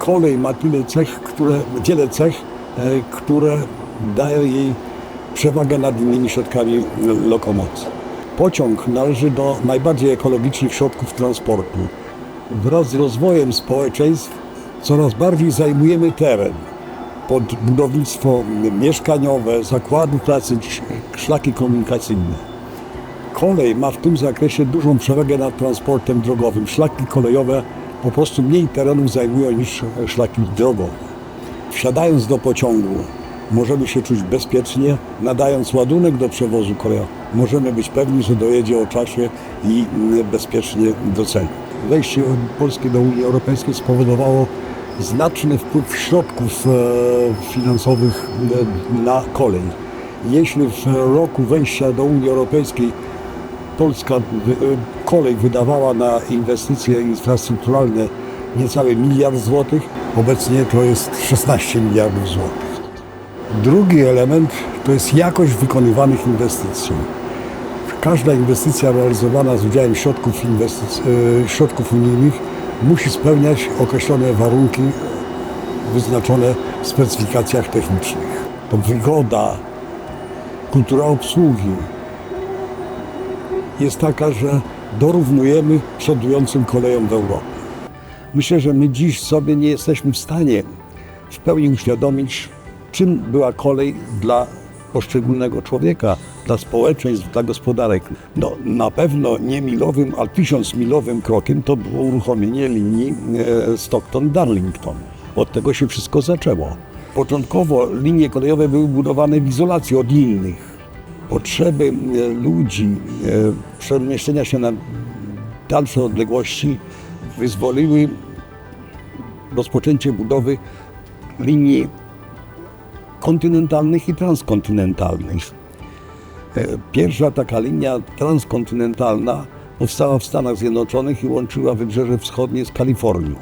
kolej ma tyle cech, które, cech, e, które dają jej przewagę nad innymi środkami lokomocji. Pociąg należy do najbardziej ekologicznych środków transportu. Wraz z rozwojem społeczeństw coraz bardziej zajmujemy teren pod budownictwo mieszkaniowe, zakłady pracy, szlaki komunikacyjne. Kolej ma w tym zakresie dużą przewagę nad transportem drogowym. Szlaki kolejowe po prostu mniej terenów zajmują niż szlaki drogowe. Wsiadając do pociągu możemy się czuć bezpiecznie, nadając ładunek do przewozu kolejowego. Możemy być pewni, że dojedzie o czasie i bezpiecznie do celu. Wejście Polski do Unii Europejskiej spowodowało znaczny wpływ środków e, finansowych e, na kolej. Jeśli w roku wejścia do Unii Europejskiej Polska e, kolej wydawała na inwestycje infrastrukturalne niecały miliard złotych, obecnie to jest 16 miliardów złotych. Drugi element to jest jakość wykonywanych inwestycji. Każda inwestycja realizowana z udziałem środków, e, środków unijnych musi spełniać określone warunki wyznaczone w specyfikacjach technicznych. To wygoda, kultura obsługi jest taka, że dorównujemy przodującym kolejom w Europie. Myślę, że my dziś sobie nie jesteśmy w stanie w pełni uświadomić, czym była kolej dla poszczególnego człowieka, dla społeczeństw, dla gospodarek. No, na pewno nie milowym, a tysiącmilowym krokiem to było uruchomienie linii e, Stockton-Darlington. Od tego się wszystko zaczęło. Początkowo linie kolejowe były budowane w izolacji od innych. Potrzeby e, ludzi, e, przemieszczenia się na dalsze odległości wyzwoliły rozpoczęcie budowy linii kontynentalnych i transkontynentalnych. E, Pierwsza taka linia transkontynentalna powstała w Stanach Zjednoczonych i łączyła Wybrzeże Wschodnie z Kalifornią.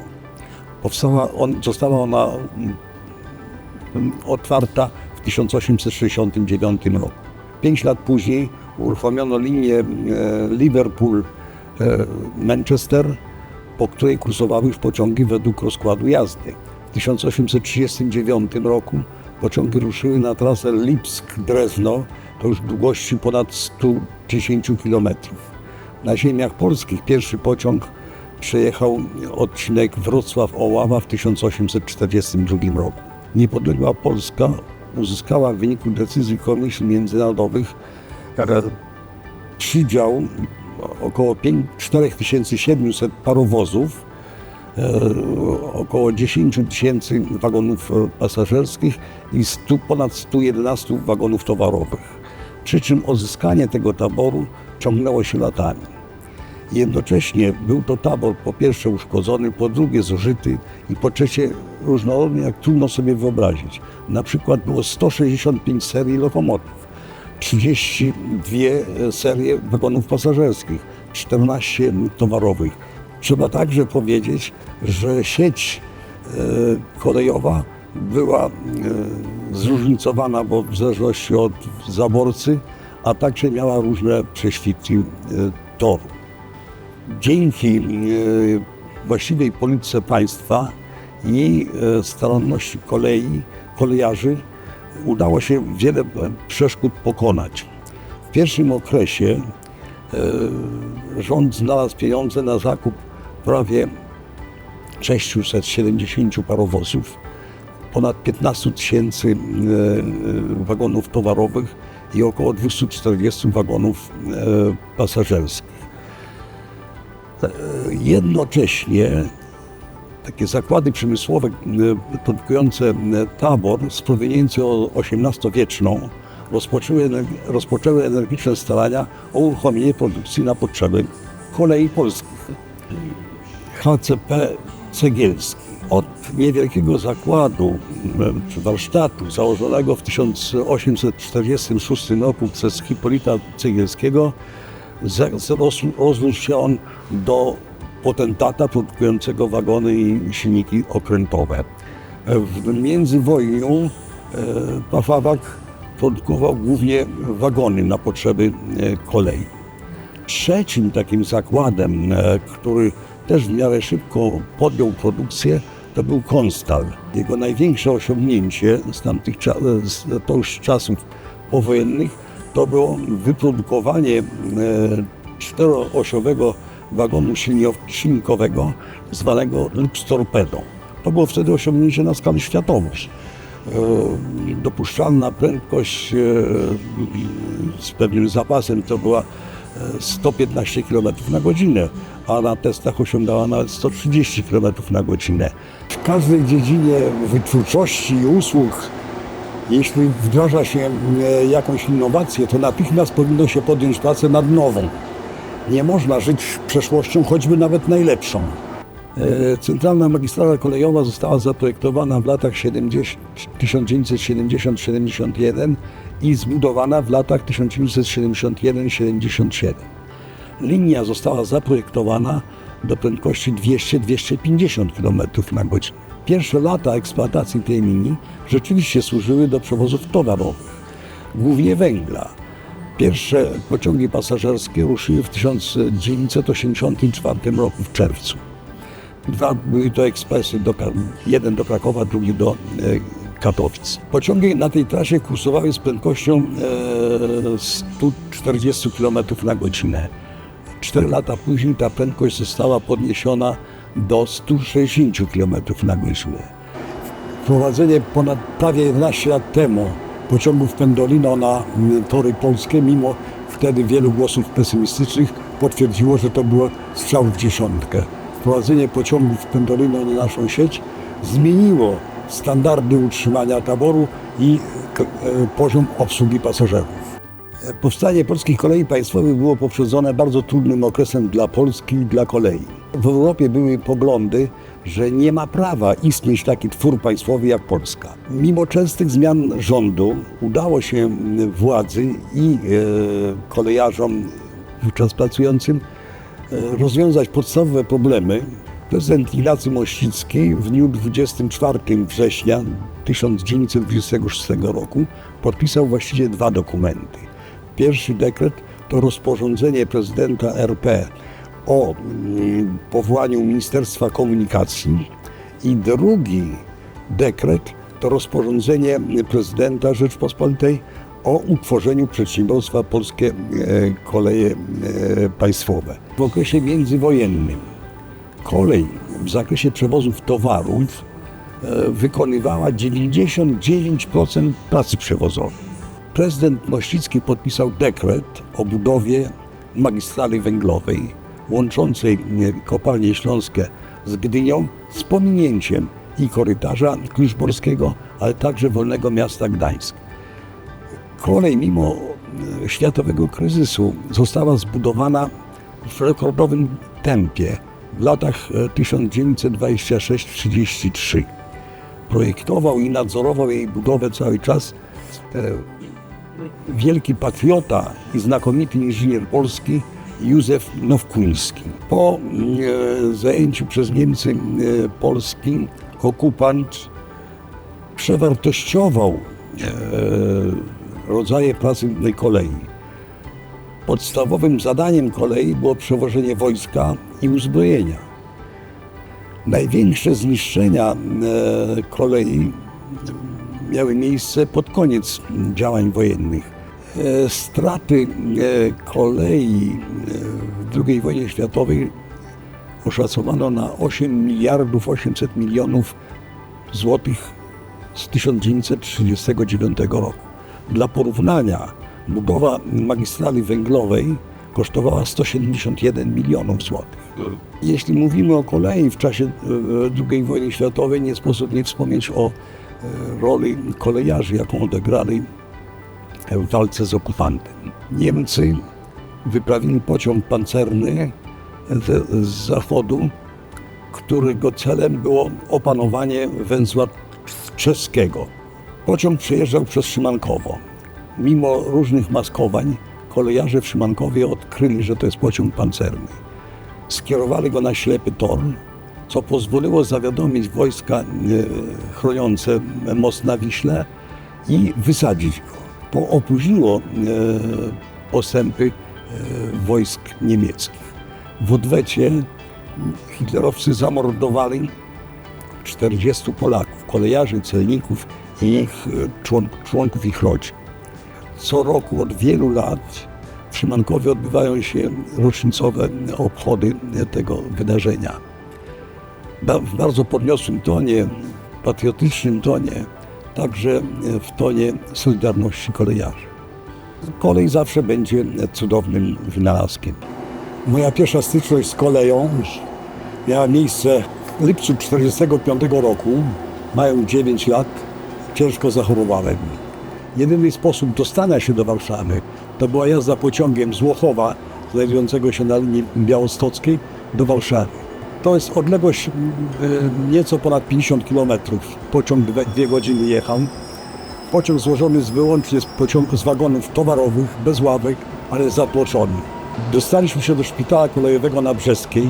Powstała on, została ona mm, otwarta w 1869 roku. Pięć lat później uruchomiono linię e, Liverpool-Manchester, po której kursowały już pociągi według rozkładu jazdy. W 1839 roku pociągi ruszyły na trasę Lipsk-Drezno, to już długości ponad 110 km. Na ziemiach polskich pierwszy pociąg przejechał odcinek Wrocław-Oława w 1842 roku. Niepodległa Polska uzyskała w wyniku decyzji komisji międzynarodowych przydział około 5 4700 parowozów, e, około 10 tysięcy wagonów e, pasażerskich i 100, ponad 111 wagonów towarowych. Przy czym odzyskanie tego taboru ciągnęło się latami. Jednocześnie był to tabor po pierwsze uszkodzony, po drugie zużyty i po trzecie różnorodny, jak trudno sobie wyobrazić. Na przykład było 165 serii lokomotyw, 32 serie wagonów pasażerskich, 14 towarowych. Trzeba także powiedzieć, że sieć e, kolejowa była e, zróżnicowana, bo w zależności od zaborcy, a także miała różne prześwitki e, toru. Dzięki e, właściwej polityce państwa i e, staranności kolei, kolejarzy udało się wiele przeszkód pokonać. W pierwszym okresie e, rząd znalazł pieniądze na zakup prawie 670 parowozów, ponad 15 tysięcy wagonów towarowych i około 240 wagonów pasażerskich. E, Jednocześnie takie zakłady przemysłowe e, produkujące e, tabor z proweniencją XVIII-wieczną rozpoczęły, rozpoczęły energiczne starania o uruchomienie produkcji na potrzeby kolei polskich. HCP Cegielski od niewielkiego zakładu czy warsztatu założonego w 1846 roku przez Hipolita Cegielskiego za- zarósł- rozrósł się on do potentata produkującego wagony i silniki okrętowe. W międzywojniu e, Pafawak produkował głównie wagony na potrzeby e, kolei. Trzecim takim zakładem, e, który też w miarę szybko podjął produkcję, to był Konstal. Jego największe osiągnięcie z tamtych to już czasów powojennych to było wyprodukowanie e, czteroosiowego wagonu silnikowego zwanego Lux Torpedo. To było wtedy osiągnięcie na skalę światową. E, Dopuszczalna prędkość e, z pewnym zapasem to była e, 115 km na godzinę, a na testach osiągała nawet 130 km na godzinę. W każdej dziedzinie wytwórczości i usług jeśli wdraża się e, jakąś innowację, to natychmiast powinno się podjąć pracę nad nową. Nie można żyć przeszłością, choćby nawet najlepszą. E, Centralna magistrala kolejowa została zaprojektowana w latach 70 1970-71 i zbudowana w latach 1971-77. Linia została zaprojektowana do prędkości 200-250 km na godzinę. Pierwsze lata eksploatacji tej linii rzeczywiście służyły do przewozów towarowych, głównie węgla. Pierwsze pociągi pasażerskie ruszyły w 1984 roku w czerwcu. Dwa były to ekspresy, do, jeden do Krakowa, drugi do e, Katowic. Pociągi na tej trasie kursowały z prędkością e, 140 km na godzinę. Cztery lata później ta prędkość została podniesiona do 160 km na godzinę. Wprowadzenie ponad prawie 11 lat temu pociągów Pendolino na tory polskie, mimo wtedy wielu głosów pesymistycznych, potwierdziło, że to było strzał w dziesiątkę. Wprowadzenie pociągów Pendolino na naszą sieć zmieniło standardy utrzymania taboru i k- e, poziom obsługi pasażerów. Powstanie polskich kolei państwowych było poprzedzone bardzo trudnym okresem dla Polski i dla kolei. W Europie były poglądy, że nie ma prawa istnieć taki twór państwowy jak Polska. Mimo częstych zmian rządu udało się władzy i e, kolejarzom wówczas pracującym e, rozwiązać podstawowe problemy. Prezydent Ignacy Mościcki w dniu 24 września 1926 roku podpisał właściwie dwa dokumenty. Pierwszy dekret to rozporządzenie prezydenta RP o mm, powołaniu Ministerstwa Komunikacji i drugi dekret to rozporządzenie prezydenta Rzeczpospolitej o utworzeniu przedsiębiorstwa Polskie e, Koleje e, Państwowe. W okresie międzywojennym kolej w zakresie przewozów towarów e, wykonywała 99% pracy przewozowej. Prezydent Mościcki podpisał dekret o budowie magistrali węglowej łączącej e, kopalnie śląskie z Gdynią z pominięciem i korytarza Kluczborskiego, ale także Wolnego Miasta Gdańsk. Kolej mimo e, światowego kryzysu została zbudowana w rekordowym tempie w latach e, 1926-33. Projektował i nadzorował jej budowę cały czas e, wielki patriota i znakomity inżynier polski Józef Nowkuński. Po e, zajęciu przez Niemcy e, Polski okupant przewartościował e, rodzaje pracy kolei. Podstawowym zadaniem kolei było przewożenie wojska i uzbrojenia. Największe zniszczenia kolei miały miejsce pod koniec działań wojennych. E, Straty e, kolei e, w II wojnie światowej oszacowano na 8 miliardów 800 milionów złotych z 1939 roku. Dla porównania budowa magistrali węglowej kosztowała 171 milionów złotych. Jeśli mówimy o kolei w czasie II wojny światowej, nie sposób nie wspomnieć o roli kolejarzy, jaką odegrali w walce z okupantem. Niemcy wyprawili pociąg pancerny z, z zachodu, którego celem było opanowanie węzła czeskiego. Pociąg przejeżdżał przez Szymankowo. Mimo różnych maskowań, kolejarze w Szymankowie odkryli, że to jest pociąg pancerny. Skierowali go na ślepy tor, co pozwoliło zawiadomić wojska e, chroniące most na Wiśle i wysadzić go. Opóźniło e, postępy e, wojsk niemieckich. W odwecie hitlerowcy zamordowali 40 Polaków, kolejarzy, celników i ich e, człon, członków ich rodzin. Co roku od wielu lat w Szymankowie odbywają się rocznicowe obchody tego wydarzenia. W bardzo podniosłym tonie, patriotycznym tonie, także w tonie Solidarności Kolejarzy. Kolej zawsze będzie cudownym wynalazkiem. Moja pierwsza styczność z koleją miała miejsce w lipcu 1945 roku. Mając 9 lat, ciężko zachorowałem. Jedyny sposób dostania się do Warszawy to była jazda pociągiem z Łochowa, znajdującego się na linii białostockiej, do Warszawy. To jest odległość y, nieco ponad 50 km. Pociąg dwie, godziny jechał. Pociąg złożony z wyłącznie z, z wagonów towarowych, bez ławek, ale zatłoczony. Dostaliśmy się do szpitala kolejowego na Brzeskiej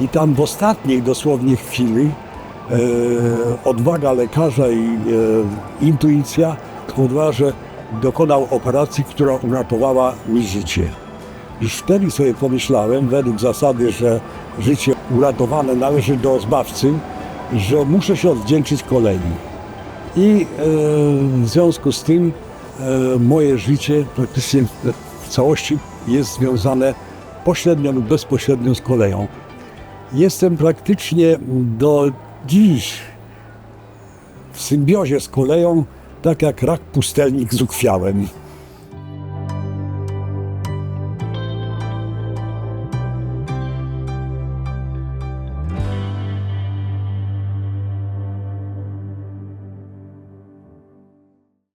i tam w ostatniej dosłownie chwili e, odwaga lekarza i e, intuicja spowodowała, że dokonał operacji, która uratowała mi życie. Już wtedy sobie pomyślałem, według zasady, że życie uratowane należy do zbawcy, że muszę się odwdzięczyć kolei. I e, w związku z tym e, moje życie praktycznie w całości jest związane pośrednio lub bezpośrednio z koleją. Jestem praktycznie do dziś w symbiozie z koleją, tak jak rak pustelnik z ukrwiałem.